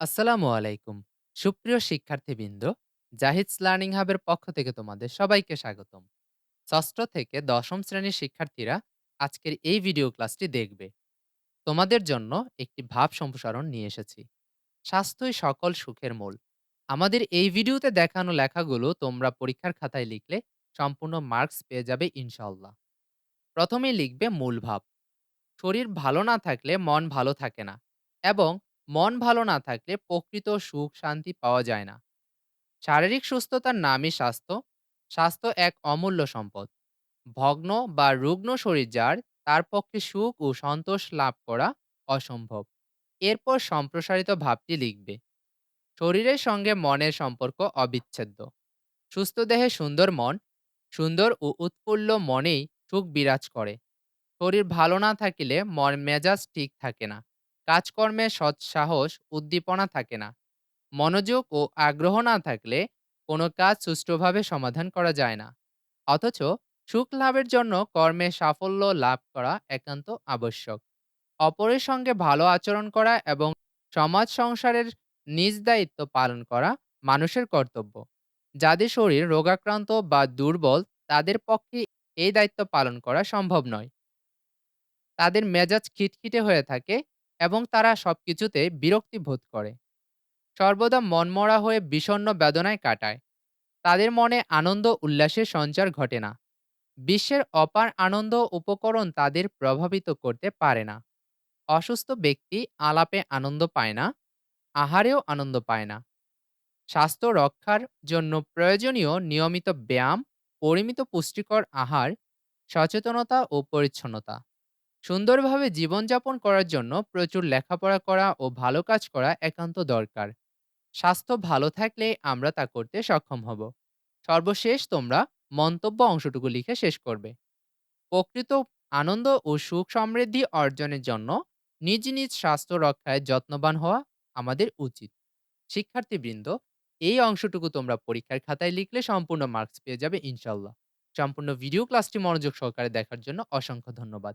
আসসালামু আলাইকুম। সুপ্রিয় শিক্ষার্থীবৃন্দ, জাহিদস লার্নিং হাবের পক্ষ থেকে তোমাদের সবাইকে স্বাগতম। ষষ্ঠ থেকে দশম শ্রেণির শিক্ষার্থীরা আজকের এই ভিডিও ক্লাসটি দেখবে। তোমাদের জন্য একটি ভাব সম্প্রসারণ নিয়ে এসেছি। স্বাস্থ্যই সকল সুখের মূল। আমাদের এই ভিডিওতে দেখানো লেখাগুলো তোমরা পরীক্ষার খাতায় লিখলে সম্পূর্ণ মার্কস পেয়ে যাবে ইনশাল্লাহ প্রথমেই লিখবে মূল ভাব। শরীর ভালো না থাকলে মন ভালো থাকে না এবং মন ভালো না থাকলে প্রকৃত সুখ শান্তি পাওয়া যায় না। শারীরিক সুস্থতার নামই স্বাস্থ্য। স্বাস্থ্য এক অমূল্য সম্পদ। ভগ্ন বা রুগ্ন শরীর যার, তার পক্ষে সুখ ও সন্তোষ লাভ করা অসম্ভব। এরপর সম্প্রসারিত ভাবটি লিখবে। শরীরের সঙ্গে মনের সম্পর্ক অবিচ্ছেদ্য। সুস্থ দেহে সুন্দর মন, সুন্দর ও উৎফুল্ল মনেই সুখ বিরাজ করে। শরীর ভালো না থাকিলে মন মেজাজ ঠিক থাকে না। কাজকর্মে সৎসাহস, উদ্দীপনা থাকে না। মনোযোগ ও আগ্রহ না থাকলে কোনো কাজ সুষ্ঠুভাবে সমাধান করা যায় না। অথচ সুখ লাভের জন্য কর্মে সাফল্য লাভ করা একান্ত আবশ্যক। অপরের সঙ্গে ভালো আচরণ করা এবং সমাজ সংসারের নিজ দায়িত্ব পালন করা মানুষের কর্তব্য। যাদের শরীর রোগাক্রান্ত বা দুর্বল, তাদের পক্ষে এই দায়িত্ব পালন করা সম্ভব নয়। তাদের মেজাজ খিটখিটে হয়ে থাকে এবং তারা সবকিছুতে বিরক্তি বোধ করে। সর্বদা মনমরা হয়ে বিষণ্ণ বেদনায় কাটায়। তাদের মনে আনন্দ উল্লাসের সঞ্চার ঘটে না। বিশ্বের অপার আনন্দ উপকরণ তাদের প্রভাবিত করতে পারে না। অসুস্থ ব্যক্তি আলাপে আনন্দ পায় না, আহারেও আনন্দ পায় না। স্বাস্থ্য রক্ষার জন্য প্রয়োজনীয় নিয়মিত ব্যায়াম, পরিমিত পুষ্টিকর আহার, সচেতনতা ও পরিচ্ছন্নতা। সুন্দরভাবে জীবনযাপন করার জন্য প্রচুর লেখাপড়া করা ও ভালো কাজ করা একান্ত দরকার। স্বাস্থ্য ভালো থাকলে আমরা তা করতে সক্ষম হব। সর্বশেষ তোমরা মন্তব্য অংশটুকু লিখে শেষ করবে। প্রকৃত আনন্দ ও সুখ সমৃদ্ধি অর্জনের জন্য নিজ নিজ স্বাস্থ্য রক্ষায় যত্নবান হওয়া আমাদের উচিত। শিক্ষার্থীবৃন্দ, এই অংশটুকু তোমরা পরীক্ষার খাতায় লিখলে সম্পূর্ণ মার্কস পেয়ে যাবে ইনশাল্লাহ। সম্পূর্ণ ভিডিও ক্লাসটি মনোযোগ সহকারে দেখার জন্য অসংখ্য ধন্যবাদ।